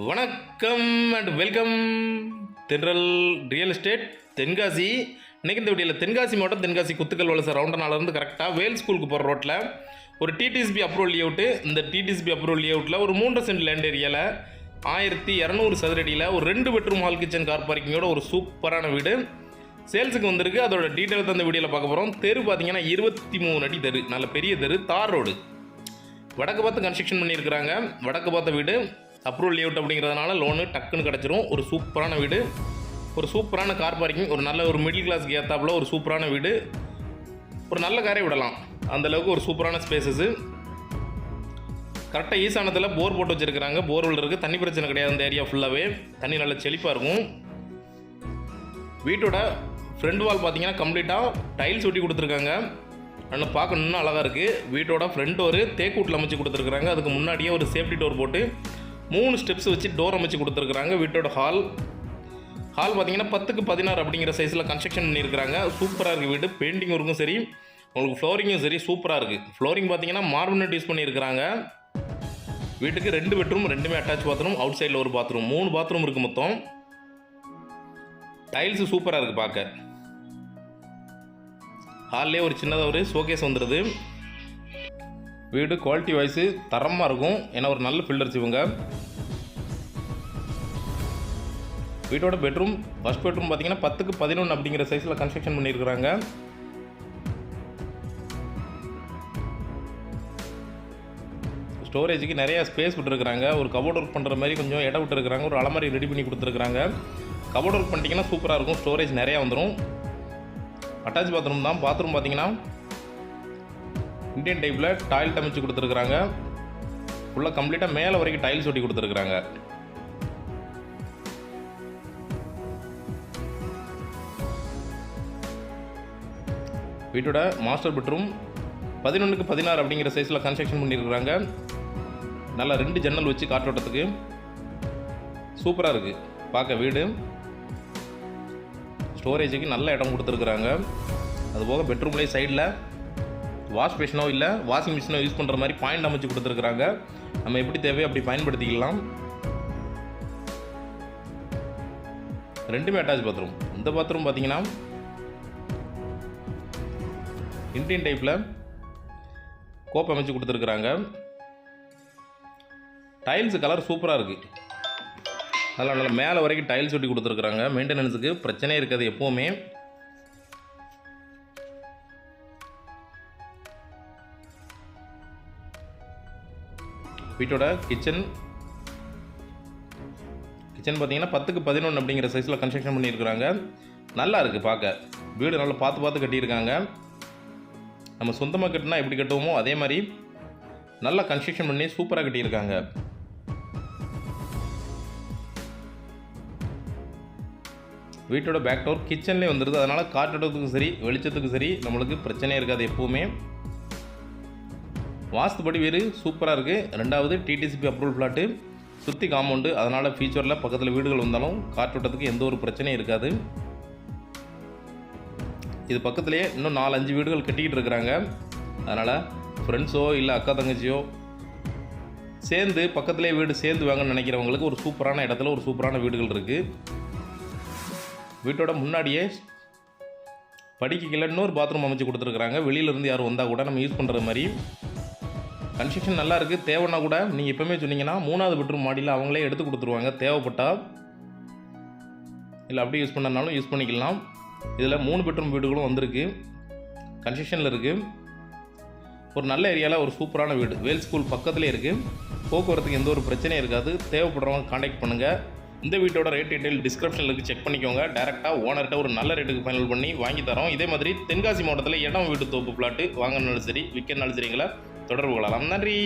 வணக்கம் and welcome Thendral real estate Tenkasi. இன்னைக்கு இந்த வீடியோவில் தென்காசி மாவட்டம் தென்காசி குத்துக்கல் வலச ரவுண்டனாலேருந்து கரெக்டாக வேல் ஸ்கூலுக்கு போகிற ரோட்டில் ஒரு டிடிஎஸ்பி அப்ரூவல் லேஅவுட்டு இந்த டிடிஎஸ்பி அப்ரூவல் லேஅவுட்டில் ஒரு மூன்று சென்ட் லேண்ட் ஏரியாவில் ஆயிரத்தி இரநூறு சதுரடியில் ஒரு ரெண்டு பெட்ரூம் ஹால் கிச்சன் கார் பார்க்கிங்கோட ஒரு சூப்பரான வீடு. சேல்ஸுக்கு வந்திருக்கு. அதோட டீட்டெயில் தான் இந்த வீடியோவில் பார்க்க போகிறோம் தெரு பார்த்தீங்கன்னா இருபத்தி மூணு அடி தெரு. நல்ல பெரிய தெரு தார் ரோடு. வடக்கு பார்த்து கன்ஸ்ட்ரக்ஷன் பண்ணியிருக்கிறாங்க. வடக்கு பார்த்த வீடு அப்ரூவல் லேஅவுட் அப்படிங்கிறதுனால லோனு டக்குன்னு கிடச்சிரும். ஒரு சூப்பரான வீடு. ஒரு சூப்பரான கார் பார்க்கிங் ஒரு நல்ல ஒரு மிடில் கிளாஸ்க்கு ஏற்றாப்புல ஒரு சூப்பரான வீடு. ஒரு நல்ல காரை விடலாம். அந்த அளவுக்கு ஒரு சூப்பரான ஸ்பேசஸ்ஸு கரெக்டாக ஈசானத்தில் போர் போட்டு வச்சுருக்கிறாங்க. போர்வெல் இருக்குது தண்ணி பிரச்சனை கிடையாது அந்த ஏரியா ஃபுல்லாகவே தண்ணி நல்ல செழிப்பாக இருக்கும். வீட்டோட ஃப்ரண்ட் வால் பார்த்தீங்கன்னா கம்ப்ளீட்டாக டைல்ஸ் ஒட்டி கொடுத்துருக்காங்க. நல்லா பார்க்க இன்னும் அழகாக இருக்குது வீட்டோட ஃப்ரண்ட் ஒரு தேக்கூட்டில் அமைச்சு கொடுத்துருக்குறாங்க. அதுக்கு முன்னாடியே ஒரு சேஃப்டி டோர் போட்டு மூணு ஸ்டெப்ஸ் வச்சு டோர் அமைச்சு கொடுத்துருக்குறாங்க. வீட்டோட ஹால் ஹால் பார்த்தீங்கன்னா பத்துக்கு பதினாறு அப்படிங்கிற சைஸில் கன்ஸ்ட்ரக்ஷன் பண்ணியிருக்கிறாங்க. சூப்பராக இருக்குது வீடு. பெயிண்டிங் ஒர்க்கும் சரி உங்களுக்கு ஃப்ளோரிங்கும் சரி சூப்பராக இருக்குது ஃப்ளோரிங் பார்த்தீங்கன்னா மார்பினட் யூஸ் பண்ணியிருக்கிறாங்க. வீட்டுக்கு ரெண்டு பெட்ரூம் ரெண்டுமே அட்டாச் பாத்ரூம் அவுட் சைடில் ஒரு பாத்ரூம் மூணு பாத்ரூம் இருக்குது மொத்தம். டைல்ஸு சூப்பராக இருக்குது பார்க்க ஹால்லே ஒரு சின்னதாக ஒரு ஷோகேஸ் வந்துடுது வீடு குவாலிட்டி வைஸு தரமாக இருக்கும். ஏன்னா ஒரு நல்ல ஃபில்டர்ஸ் இவங்க. வீட்டோட பெட்ரூம் ஃபஸ்ட் பெட்ரூம் பார்த்தீங்கன்னா பத்துக்கு பதினொன்று அப்படிங்கிற சைஸில் கன்ஸ்ட்ரக்ஷன் பண்ணியிருக்கிறாங்க. ஸ்டோரேஜுக்கு நிறையா ஸ்பேஸ் விட்டுருக்குறாங்க. ஒரு கபோர்ட் ஒர்க் பண்ணுற மாதிரி கொஞ்சம் இடம் விட்டுருக்குறாங்க. ஒரு அலமாரி ரெடி பண்ணி கொடுத்துருக்குறாங்க. கபோர்ட் ஒர்க் பண்ணிட்டீங்கன்னா சூப்பராக இருக்கும். ஸ்டோரேஜ் நிறையா வந்துடும் அட்டாச் பாத்ரூம் தான். பாத்ரூம் பார்த்தீங்கன்னா இந்தியன் டைப்பில் டாய்லெட் அமைச்சு கொடுத்துருக்குறாங்க. ஃபுல்லாக கம்ப்ளீட்டாக மேலே வரைக்கும் டைல்ஸ் ஒட்டி கொடுத்துருக்குறாங்க. வீட்டோட மாஸ்டர் பெட்ரூம் பதினொன்றுக்கு பதினாறு அப்படிங்கிற சைஸில் கன்ஸ்ட்ரக்ஷன் பண்ணியிருக்கிறாங்க. நல்லா ரெண்டு ஜன்னல் வச்சு காற்றோட்டத்துக்கு. சூப்பராக இருக்குது பார்க்க வீடு. ஸ்டோரேஜுக்கு நல்ல இடம் கொடுத்துருக்குறாங்க. அதுபோக பெட்ரூம்லேயே சைடில் வாஷ் மிஷினோ இல்லை வாஷிங் மிஷினோ யூஸ் பண்ணுற மாதிரி பாயிண்ட் அமைச்சு கொடுத்துருக்குறாங்க. நம்ம எப்படி தேவையோ அப்படி பயன்படுத்திக்கலாம். ரெண்டுமே அட்டாச் பாத்ரூம் இந்த பாத்ரூம் பார்த்தீங்கன்னா இண்டியன் டைப்பில் கோப்பை அமைச்சு கொடுத்துருக்குறாங்க. டைல்ஸ் கலர் சூப்பராக இருக்குது நல்லா மேலே வரைக்கும் டைல்ஸ் ஒட்டி கொடுத்துருக்குறாங்க. மெயின்டெனன்ஸுக்கு பிரச்சனையே இருக்காது எப்போவுமே. வீட்டோட கிச்சன் கிச்சன் பார்த்தீங்கன்னா பத்துக்கு பதினொன்று அப்படிங்கிற சைஸில் கன்ஸ்ட்ரக்ஷன் பண்ணியிருக்கிறாங்க. நல்லா இருக்குது பார்க்க வீடு நல்லா பார்த்து பார்த்து கட்டியிருக்காங்க. நம்ம சொந்தமாக கட்டினா எப்படி கட்டுவோமோ அதே மாதிரி நல்லா கன்ஸ்ட்ரக்ஷன் பண்ணி சூப்பராக கட்டியிருக்காங்க. வீட்டோட பேக் டோர் கிச்சன்லேயே வந்துடுது அதனால் காற்றோட்டத்துக்கும் சரி வெளிச்சத்துக்கும் சரி நம்மளுக்கு பிரச்சனையே இருக்காது எப்போவுமே. வாஸ்துபடி வீடு சூப்பராக இருக்குது ரெண்டாவது டிடிசிபி அப்ரூவல் ஃப்ளாட்டு சுற்றி காம்பவுண்டு அதனால் ஃபியூச்சரில் பக்கத்தில் வீடுகள் வந்தாலும் காற்றோட்டத்துக்கு எந்த ஒரு பிரச்சனையும் இருக்காது. இது பக்கத்துலேயே இன்னும் நாலு அஞ்சு வீடுகள் கட்டிக்கிட்டு இருக்கிறாங்க. அதனால் ஃப்ரெண்ட்ஸோ இல்லை அக்கா தங்கச்சியோ சேர்ந்து பக்கத்துலேயே வீடு சேர்ந்து வாங்கன்னு நினைக்கிறவங்களுக்கு ஒரு சூப்பரான இடத்துல ஒரு சூப்பரான வீடுகள் இருக்குது வீட்டோட முன்னாடியே படிக்க கீழே இன்னொரு பாத்ரூம் அமைச்சு கொடுத்துருக்குறாங்க. வெளியிலேருந்து யாரும் வந்தால் கூட நம்ம யூஸ் பண்ணுற மாதிரி. கன்ஸ்ட்ரக்ஷன் நல்லா இருக்குது தேவைன்னா கூட நீங்கள் எப்போவுமே சொன்னீங்கன்னா மூணாவது பெட்ரூம் மாடியில் அவங்களே எடுத்து கொடுத்துருவாங்க. தேவைப்பட்டால் இல்லை அப்படியே யூஸ் பண்ணனாலும் யூஸ் பண்ணிக்கலாம். இதில் மூணு பெட்ரூம் வீடுகளும் வந்திருக்கு. கன்ஸ்ட்ரக்ஷனில் இருக்குது ஒரு நல்ல ஏரியாவில் ஒரு சூப்பரான வீடு. வேல் ஸ்கூல் பக்கத்துலேயே இருக்குது போக்குவரத்துக்கு எந்த ஒரு பிரச்சனையும் இருக்காது. தேவைப்படுறவங்க காண்டாக்ட் பண்ணுங்கள் இந்த வீட்டோட ரேட் டீட்டெயில் டிஸ்கிரிப்ஷனில் இருக்குது செக் பண்ணிக்கோங்க. டேரெக்டாக ஓனர்கிட்ட ஒரு நல்ல ரேட்டுக்கு ஃபைனல் பண்ணி வாங்கி தரோம். இதே மாதிரி தென்காசி மாவட்டத்தில் இடம் வீட்டு தோப்பு பிளாட்டு வாங்கினாலும் சரி விற்கனாலும் சரிங்களா தொடர்பு கொள்ளலாம் நன்றி